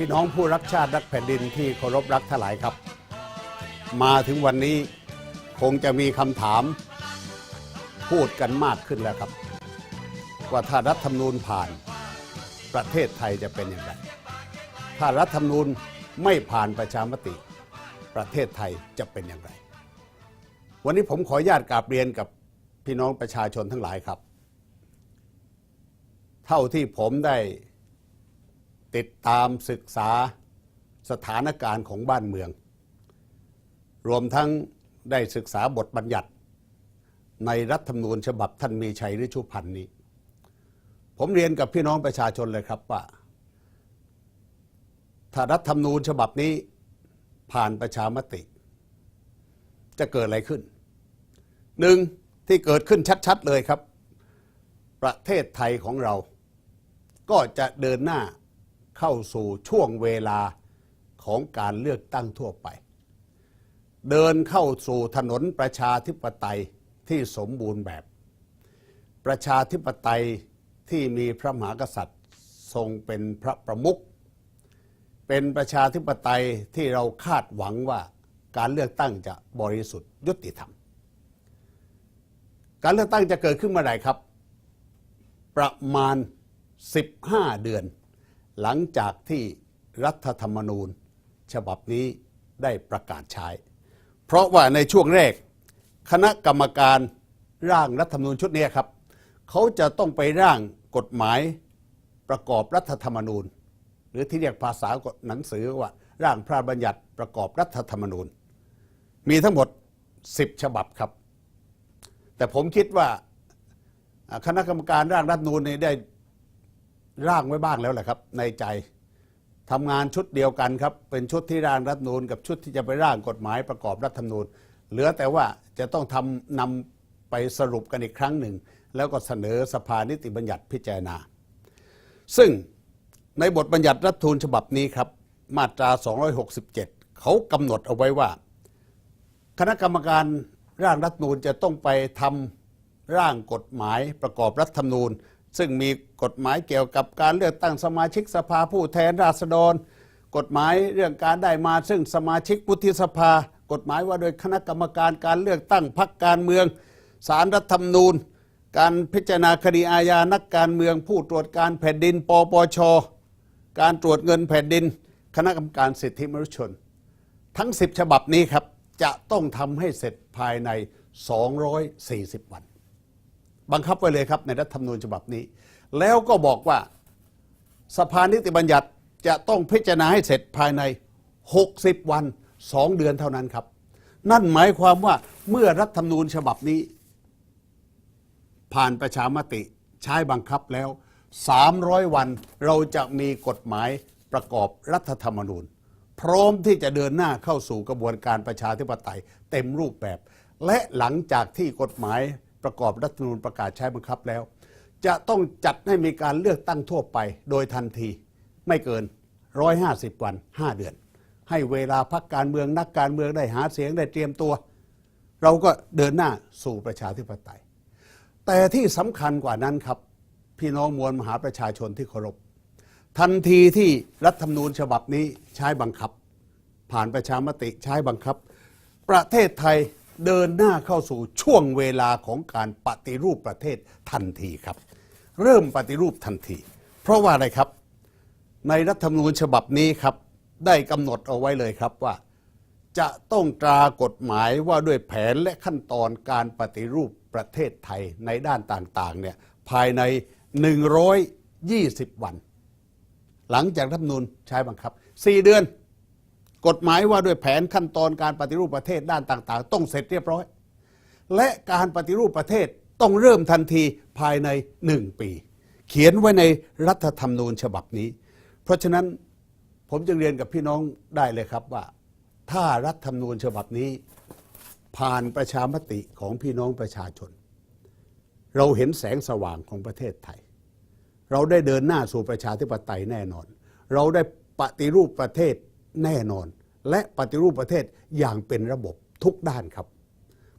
พี่น้องผู้รักชาติรักแผ่นดินที่เคารพรักทั้งหลายครับ มาถึงวันนี้คงจะมีคำถาม พูดกันมากขึ้นแล้วครับ ว่าถ้ารัฐธรรมนูญผ่านประเทศไทยจะเป็นอย่างไร ถ้ารัฐธรรมนูญไม่ผ่านประชามติ ประเทศไทยจะเป็นอย่างไร วันนี้ผมขออนุญาตกราบเรียนกับพี่น้องประชาชนทั้งหลายครับ เท่าที่ผมได้ ติดตามศึกษาสถานการณ์ของบ้านเมือง รวมทั้งได้ศึกษาบทบัญญัติในรัฐธรรมนูญฉบับท่านมีชัยฤชุพันธ์นี้ ผมเรียนกับพี่น้องประชาชนเลยครับว่า ถ้ารัฐธรรมนูญฉบับนี้ผ่านประชามติ จะเกิดอะไรขึ้น หนึ่งที่เกิดขึ้นชัด ๆ เลยครับ ประเทศไทยของเราก็จะเดินหน้า เข้าสู่ช่วงเวลาของการเลือกตั้งทั่วไป เดินเข้าสู่ถนนประชาธิปไตยที่สมบูรณ์แบบ ประชาธิปไตยที่มีพระมหากษัตริย์ทรงเป็นพระประมุขเป็นประชาธิปไตยที่เราคาดหวังว่าการเลือกตั้งจะบริสุทธิ์ยุติธรรม การเลือกตั้งจะเกิดขึ้นเมื่อไหร่ครับ ประมาณ 15 เดือน หลังจากที่รัฐธรรมนูญ ฉบับนี้ได้ประกาศใช้ เพราะว่าในช่วงแรก คณะกรรมการร่างรัฐธรรมนูญชุดนี้ครับเขาจะต้องไปร่างกฎหมายประกอบรัฐธรรมนูญ หรือที่เรียกภาษากหนังสือว่า ร่างพระราชบัญญัติประกอบรัฐธรรมนูญ มีทั้งหมด 10 ฉบับครับ แต่ผมคิดว่าคณะกรรมการร่างรัฐธรรมนูญนี่ได้ ร่างไว้บ้างแล้วแหละครับ ในใจทำงานชุดเดียวกันครับ เป็นชุดที่ร่างรัฐนูญกับชุดที่จะไปร่างกฎหมายประกอบรัฐธรรมนูญ เหลือแต่ว่าจะต้องทำนำไปสรุปกันอีกครั้งหนึ่ง แล้วก็เสนอสภานิติบัญญัติพิจารณา ซึ่งในบทบัญญัติรัฐธรรมนูญฉบับนี้ครับ มาตรา 267 เขากำหนดเอาไว้ว่า คณะกรรมการร่างรัฐธรรมนูญจะต้องไปทำร่างกฎหมายประกอบรัฐธรรมนูญ ซึ่งมีกฎหมายเกี่ยวกับการเลือกตั้งสมาชิกสภาผู้แทนราษฎร กฎหมายเรื่องการได้มา ซึ่งสมาชิกวุฒิสภา กฎหมายว่าโดยคณะกรรมการการเลือกตั้งพรรคการเมืองสารรัฐธรรมนูญ การพิจารณาคดีอาญานักการเมือง ผู้ตรวจการแผ่นดิน ปปช การตรวจเงินแผ่นดิน คณะกรรมการสิทธิมนุษยชน ทั้ง 10 ฉบับนี้ครับจะต้องทำให้เสร็จภายใน 240 วัน บังคับไว้เลยครับในรัฐธรรมนูญฉบับนี้ แล้วก็บอกว่าสภานิติบัญญัติจะต้องพิจารณาให้เสร็จภายใน 60 วัน 2 เดือนเท่านั้นครับ นั่นหมายความว่าเมื่อรัฐธรรมนูญฉบับนี้ ผ่านประชามติใช้บังคับแล้ว 300 วันเราจะมีกฎหมายประกอบรัฐธรรมนูญ พร้อมที่จะเดินหน้าเข้าสู่กระบวนการประชาธิปไตยเต็มรูปแบบ และหลังจากที่กฎหมาย ประกอบรัฐธรรมนูญประกาศใช้บังคับแล้ว จะต้องจัดให้มีการเลือกตั้งทั่วไป โดยทันทีไม่เกิน 150 วัน 5 เดือน ให้เวลาพักการเมืองนักการเมืองได้หาเสียงได้เตรียมตัว เราก็เดินหน้าสู่ประชาธิปไตย แต่ที่สำคัญกว่านั้นครับ พี่น้องมวลมหาประชาชนที่เคารพทันทีที่รัฐธรรมนูญฉบับนี้ใช้บังคับ ผ่านประชามติใช้บังคับ ประเทศไทย เดินหน้าเข้าสู่ช่วงเวลาของการปฏิรูปประเทศทันทีครับ เริ่มปฏิรูปทันที เพราะว่าอะไรครับ ในรัฐธรรมนูญฉบับนี้ครับ ได้กำหนดเอาไว้เลยครับว่า จะต้องตรากฎหมายว่าด้วยแผนและขั้นตอนการปฏิรูปประเทศไทยในด้านต่างๆเนี่ยภายใน 120 วัน หลังจากรัฐธรรมนูญใช้บังคับ 4 เดือน กฎหมายว่าด้วยแผนขั้นตอนการปฏิรูปประเทศด้านต่าง ๆ ต้องเสร็จเรียบร้อย และการปฏิรูปประเทศต้องเริ่มทันทีภายใน1ปี เขียนไว้ในรัฐธรรมนูญฉบับนี้ เพราะฉะนั้นผมจึงเรียนกับพี่น้องได้เลยครับว่า ถ้ารัฐธรรมนูญฉบับนี้ ผ่านประชามติของพี่น้องประชาชน เราเห็นแสงสว่างของประเทศไทย เราได้เดินหน้าสู่ประชาธิปไตยแน่นอน เราได้ปฏิรูปประเทศ แน่นอน และปฏิรูปประเทศอย่างเป็นระบบทุกด้านครับ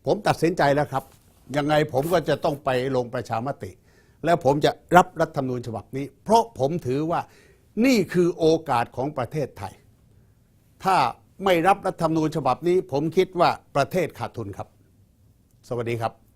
ผมตัดสินใจแล้วครับ ยังไงผมก็จะต้องไปลงประชามติ แล้วผมจะรับรัฐธรรมนูญฉบับนี้ เพราะผมถือว่านี่คือโอกาสของประเทศไทย ถ้าไม่รับรัฐธรรมนูญฉบับนี้ ผมคิดว่าประเทศขาดทุนครับ สวัสดีครับ